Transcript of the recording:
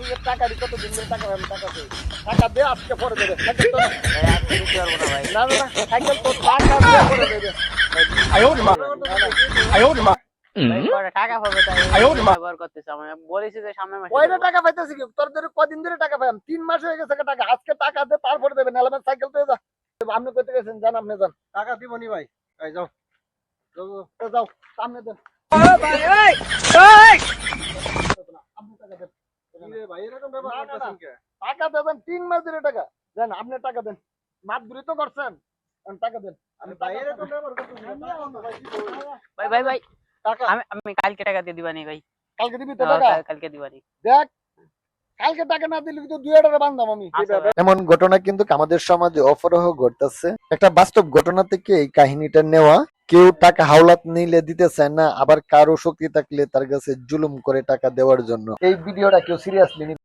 কাছে টাকা কত দিন ধরে টাকা পাই, আমি তো তো পাবে তাই ব্যবহার করতেছে বলেছি যে সামনে মাসে কয়টা টাকা পাইতেছি কি? তোর ধরে কদিন ধরে টাকা পাইলাম? তিন মাস হয়ে গেছে টাকা। আজকে টাকা দে, তারপরে দেবে। নাহলে সাইকেল যা। আপনি গেছেন, যান আপনি যান। টাকা দিব নি ভাই যাও টাকা দেবেন তিন মাস ধরে টাকা দেন আপনি টাকা দেন দূরে তো করছেন টাকা দেন ভাই ভাই ভাই আমি কালকে টাকা দিয়ে দিবানি ভাই কালকে দিবি তো টাকা কালকে দিবানি দেখ কালকে টাকা না দিলে তো দুই হাজার বান্ধাম আমি এমন ঘটনা কিন্তু আমাদের সমাজে অপরহ ঘটতেছে। একটা বাস্তব ঘটনা থেকে এই কাহিনীটা নেওয়া কেউ টাকা হাওলাত নিলে দিতে চায় না, আবার কারও শক্তি থাকলে তার কাছে জুলুম করে টাকা দেওয়ার জন্য। এই ভিডিওটা কেউ সিরিয়াসলি